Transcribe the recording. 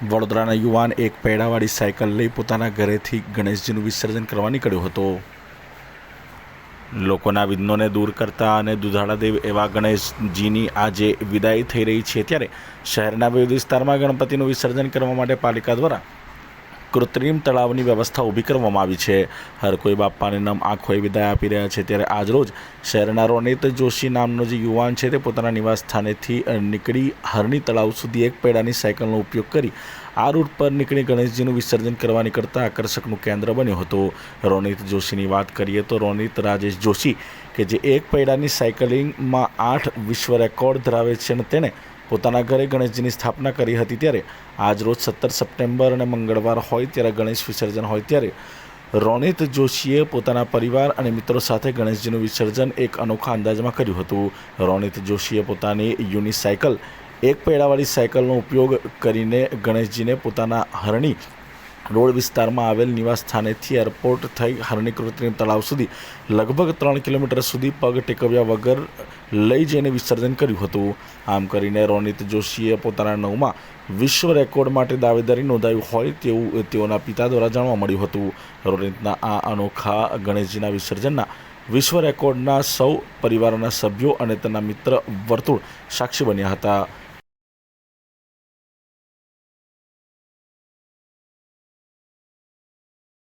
વડોદરાના યુવાન એક પૈડાવાળી સાયકલ લઈ પોતાના ઘરેથી ગણેશજીનું વિસર્જન કરવા નીકળ્યો હતો. લોકોના વિઘ્નોને દૂર કરતા અને દુધાળા દેવ એવા ગણેશજીની આજે વિદાય થઈ રહી છે ત્યારે શહેરના વિવિધ વિસ્તારમાં ગણપતિનું વિસર્જન કરવા માટે પાલિકા દ્વારા કૃત્રિમ તળાવની વ્યવસ્થા ઊભી કરવામાં આવી છે. હર કોઈ બાપાને નમ આંખોએ વિદાય આપી રહ્યા છે. ત્યારે આજરોજ શહેરના રોનિત જોશી નામનો જે યુવાન છે તે પોતાના નિવાસ સ્થાનેથી નીકળી હરની તળાવ સુધી એક પૈડાની સાયકલનો ઉપયોગ કરી આ રૂટ પર નીકળી ગણેશજીનું વિસર્જન કરવા નીકળતા આકર્ષકનું કેન્દ્ર બન્યો હતો. રોનિત જોશીની વાત કરીએ તો રોનિત રાજેશ જોશી કે જે એક પૈડાની સાયકલિંગમાં આઠ વિશ્વ રેકોર્ડ ધરાવે છે અને તેણે પોતાના ઘરે ગણેશજીની સ્થાપના કરી હતી ત્યારે, આજ રોજ સત્તર સપ્ટેમ્બર અને મંગળવાર હોય ત્યારે ગણેશ વિસર્જન હોય ત્યારે રોનિત જોશીએ પોતાના પરિવાર અને મિત્રો સાથે ગણેશજીનું વિસર્જન એક અનોખા અંદાજમાં કર્યું હતું. રોનિત જોશીએ પોતાની યુનિસાયકલ, એક પૈડાવાળી સાયકલનો ઉપયોગ કરીને ગણેશજીને પોતાના હરણી રોડ વિસ્તારમાં આવેલ નિવાસ સ્થાનેથી એરપોર્ટ થઈ હરણી તળાવ સુધી લગભગ ત્રણ કિલોમીટર સુધી પગ ટેકવ્યા વગર લઈ જઈને વિસર્જન કર્યું હતું. આમ કરીને રોનિત જોશીએ પોતાના નવમાં વિશ્વ રેકોર્ડ માટે દાવેદારી નોંધાયું હોય તેવું તેઓના પિતા દ્વારા જાણવા મળ્યું હતું. રોનિતના આ અનોખા ગણેશજીના વિસર્જનના વિશ્વ રેકોર્ડના સૌ પરિવારના સભ્યો અને તેના મિત્ર વર્તુળ સાક્ષી બન્યા હતા.